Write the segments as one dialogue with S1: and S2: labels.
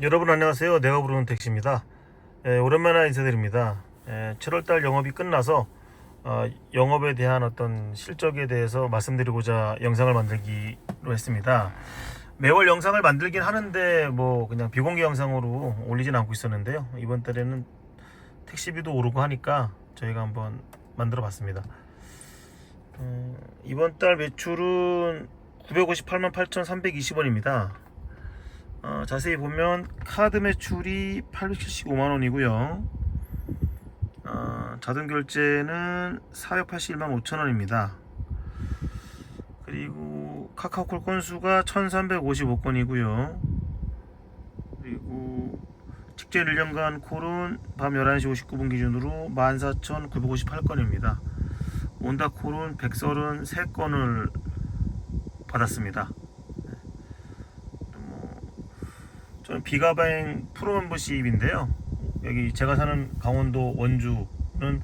S1: 여러분 안녕하세요. 내가 부르는 택시입니다. 예, 오랜만에 인사드립니다. 예, 7월달 영업이 끝나서 어, 영업에 대한 어떤 실적에 대해서 말씀드리고자 영상을 만들기로 했습니다. 매월 영상을 만들긴 하는데 뭐 그냥 비공개 영상으로 올리진 않고 있었는데요. 이번 달에는 택시비도 오르고 하니까 저희가 한번 만들어 봤습니다. 어, 이번 달 매출은 958만 8,320원입니다. 어, 자세히 보면 카드 매출이 875만 원이고요. 어, 자동 결제는 481만 5천 원입니다. 그리고 카카오콜 건수가 1355건이고요. 그리고 직전 1년간 콜은 밤 11시 59분 기준으로 14,958건입니다. 온다 콜은 133건을 받았습니다. 저는 비가뱅 프로 멤버십인데요. 여기 제가 사는 강원도 원주는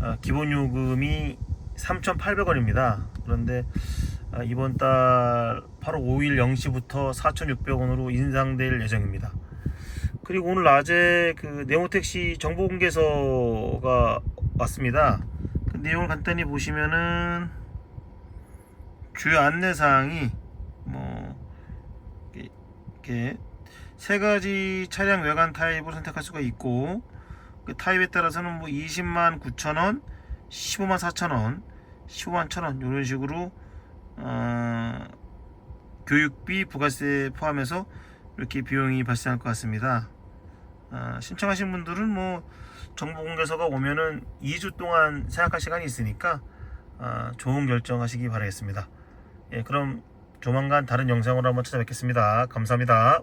S1: 아, 기본 요금이 3,800원입니다. 그런데 아, 이번 달 8월 5일 0시부터 4,600원으로 인상될 예정입니다. 그리고 오늘 낮에 그 네모택시 정보 공개서가 왔습니다. 그 내용을 간단히 보시면은 주요 안내 사항이 뭐 이렇게, 이렇게 세 가지 차량 외관 타입을 선택할 수가 있고 그 타입에 따라서는 뭐 20만 9천 원, 15만 4천 원, 15만 1천 원 이런 식으로 어, 교육비 부가세 포함해서 이렇게 비용이 발생할 것 같습니다. 아, 신청하신 분들은 뭐 정보 공개서가 오면은 2주 동안 생각할 시간이 있으니까 아, 좋은 결정하시기 바라겠습니다. 예, 그럼 조만간 다른 영상으로 한번 찾아뵙겠습니다. 감사합니다.